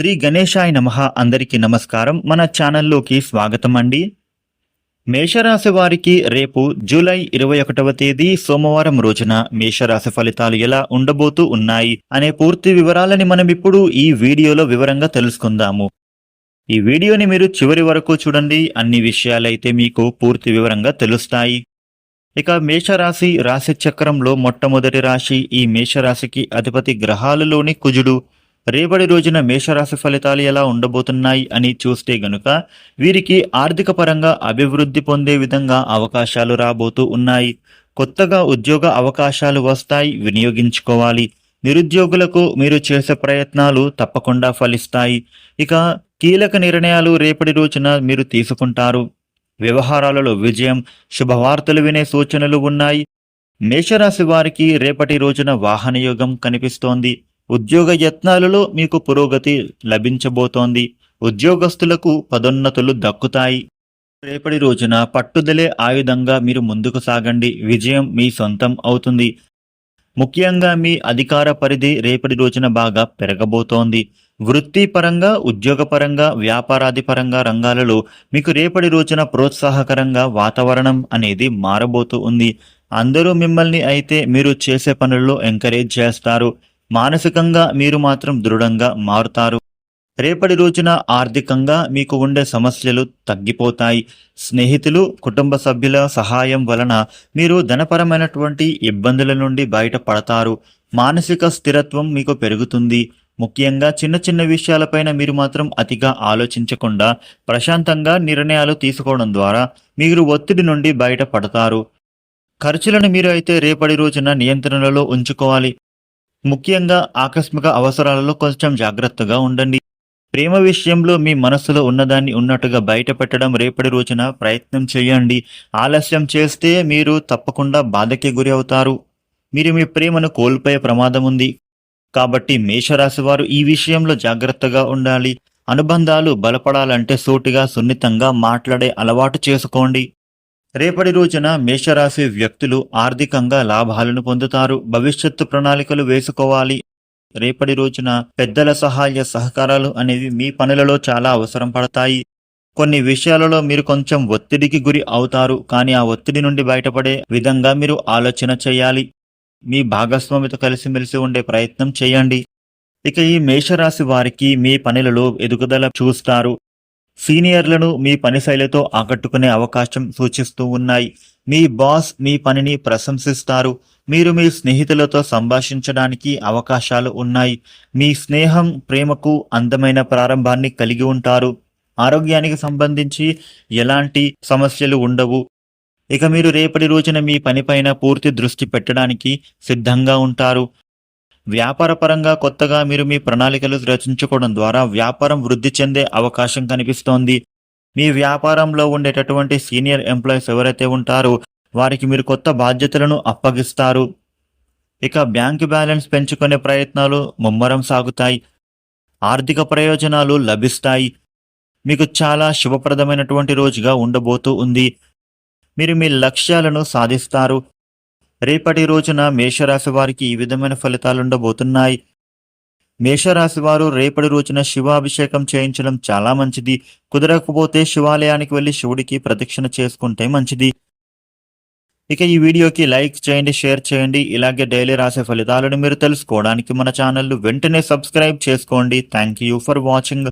శ్రీ గణేశాయ నమః అందరికీ నమస్కారం. మన ఛానల్లోకి స్వాగతం అండి. మేషరాశి వారికి రేపు జూలై ఇరవై ఒకటవ తేదీ సోమవారం రోజున మేషరాశి ఫలితాలు ఎలా ఉండబోతూ ఉన్నాయి అనే పూర్తి వివరాలని మనం ఇప్పుడు ఈ వీడియోలో వివరంగా తెలుసుకుందాము. ఈ వీడియోని మీరు చివరి వరకు చూడండి. అన్ని విషయాలైతే మీకు పూర్తి వివరంగా తెలుస్తాయి. ఇక మేషరాశి రాశి చక్రంలో మొట్టమొదటి రాశి ఈ మేషరాశికి అధిపతి గ్రహాలలోని కుజుడు. రేపటి రోజున మేషరాశి ఫలితాలు ఎలా ఉండబోతున్నాయి అని చూస్తే గనుక వీరికి ఆర్థిక పరంగా అభివృద్ధి పొందే విధంగా అవకాశాలు రాబోతూ ఉన్నాయి. కొత్తగా ఉద్యోగ అవకాశాలు వస్తాయి వినియోగించుకోవాలి. నిరుద్యోగులకు మీరు చేసే ప్రయత్నాలు తప్పకుండా ఫలిస్తాయి. ఇక కీలక నిర్ణయాలు రేపటి రోజున మీరు తీసుకుంటారు. వ్యవహారాలలో విజయం శుభవార్తలు వినే సూచనలు ఉన్నాయి. మేషరాశి వారికి రేపటి రోజున వాహన యోగం కనిపిస్తోంది. ఉద్యోగ యత్నాలలో మీకు పురోగతి లభించబోతోంది. ఉద్యోగస్తులకు పదోన్నతులు దక్కుతాయి. రేపటి రోజున పట్టుదలే ఆయుధంగా మీరు ముందుకు సాగండి. విజయం మీ సొంతం అవుతుంది. ముఖ్యంగా మీ అధికార పరిధి రేపటి రోజున బాగా పెరగబోతోంది. వృత్తిపరంగా ఉద్యోగపరంగా వ్యాపారాదిపరంగా రంగాలలో మీకు రేపటి రోజున ప్రోత్సాహకరంగా వాతావరణం అనేది మారబోతూ ఉంది. అందరూ మిమ్మల్ని అయితే మీరు చేసే పనుల్లో ఎంకరేజ్ చేస్తారు. మానసికంగా మీరు మాత్రం దృఢంగా మారుతారు. రేపటి రోజున ఆర్థికంగా మీకు ఉండే సమస్యలు తగ్గిపోతాయి. స్నేహితులు కుటుంబ సభ్యుల సహాయం వలన మీరు ధనపరమైనటువంటి ఇబ్బందుల నుండి బయటపడతారు. మానసిక స్థిరత్వం మీకు పెరుగుతుంది. ముఖ్యంగా చిన్న చిన్న విషయాలపైన మీరు మాత్రం అతిగా ఆలోచించకుండా ప్రశాంతంగా నిర్ణయాలు తీసుకోవడం ద్వారా మీరు ఒత్తిడి నుండి బయటపడతారు. ఖర్చులను మీరు అయితే రేపటి రోజున నియంత్రణలో ఉంచుకోవాలి. ముఖ్యంగా ఆకస్మిక అవసరాలలో కొంచెం జాగ్రత్తగా ఉండండి. ప్రేమ విషయంలో మీ మనసులో ఉన్నదాన్ని ఉన్నట్టుగా బయట పెట్టడం రేపటి రోజున ప్రయత్నం చేయండి. ఆలస్యం చేస్తే మీరు తప్పకుండా బాధకి గురి అవుతారు. మీరు మీ ప్రేమను కోల్పోయే ప్రమాదం ఉంది. కాబట్టి మేషరాశి వారు ఈ విషయంలో జాగ్రత్తగా ఉండాలి. అనుబంధాలు బలపడాలంటే సూటిగా సున్నితంగా మాట్లాడే అలవాటు చేసుకోండి. రేపటి రోజున మేషరాశి వ్యక్తులు ఆర్థికంగా లాభాలను పొందుతారు. భవిష్యత్తు ప్రణాళికలు వేసుకోవాలి. రేపటి రోజున పెద్దల సహాయ సహకారాలు అనేవి మీ పనులలో చాలా అవసరం పడతాయి. కొన్ని విషయాలలో మీరు కొంచెం ఒత్తిడికి గురి అవుతారు. కానీ ఆ ఒత్తిడి నుండి బయటపడే విధంగా మీరు ఆలోచన చేయాలి. మీ భాగస్వామితో కలిసిమెలిసి ఉండే ప్రయత్నం చేయండి. ఇక ఈ మేషరాశి వారికి మీ పనులలో ఎదుగుదల చూస్తారు. సీనియర్లను మీ పని శైలితో ఆకట్టుకునే అవకాశం సూచిస్తూ ఉన్నాయి. మీ బాస్ మీ పనిని ప్రశంసిస్తారు. మీరు మీ స్నేహితులతో సంభాషించడానికి అవకాశాలు ఉన్నాయి. మీ స్నేహం ప్రేమకు అందమైన ప్రారంభాన్ని కలిగి ఉంటారు. ఆరోగ్యానికి సంబంధించి ఎలాంటి సమస్యలు ఉండవు. ఇక మీరు రేపటి రోజున మీ పనిపైన పూర్తి దృష్టి పెట్టడానికి సిద్ధంగా ఉంటారు. వ్యాపారపరంగా కొత్తగా మీరు మీ ప్రణాళికలు రచించుకోవడం ద్వారా వ్యాపారం వృద్ధి చెందే అవకాశం కనిపిస్తోంది. మీ వ్యాపారంలో ఉండేటటువంటి సీనియర్ ఎంప్లాయీస్ ఎవరైతే ఉంటారో వారికి మీరు కొత్త బాధ్యతలను అప్పగిస్తారు. ఇక బ్యాంక్ బ్యాలెన్స్ పెంచుకునే ప్రయత్నాలు ముమ్మరం సాగుతాయి. ఆర్థిక ప్రయోజనాలు లభిస్తాయి. మీకు చాలా శుభప్రదమైనటువంటి రోజుగా ఉండబోతూ ఉంది. మీరు మీ లక్ష్యాలను సాధిస్తారు. రేపటి రోజున మేషరాశి వారికి ఈ విధమైన ఫలితాలు ఉండబోతున్నాయి మేషరాశి వారు రేపటి రోజున శివాభిషేకం చేయించడం చాలా మంచిది. కుదరకపోతే శివాలయానికి వెళ్ళి శివుడికి ప్రదక్షిణ చేసుకుంటే మంచిది. ఇక ఈ వీడియోకి లైక్ చేయండి షేర్ చేయండి. ఇలాగే డైలీ రాసే ఫలితాలను మీరు తెలుసుకోవడానికి మన ఛానల్ వెంటనే సబ్స్క్రైబ్ చేసుకోండి. Thank you for watching.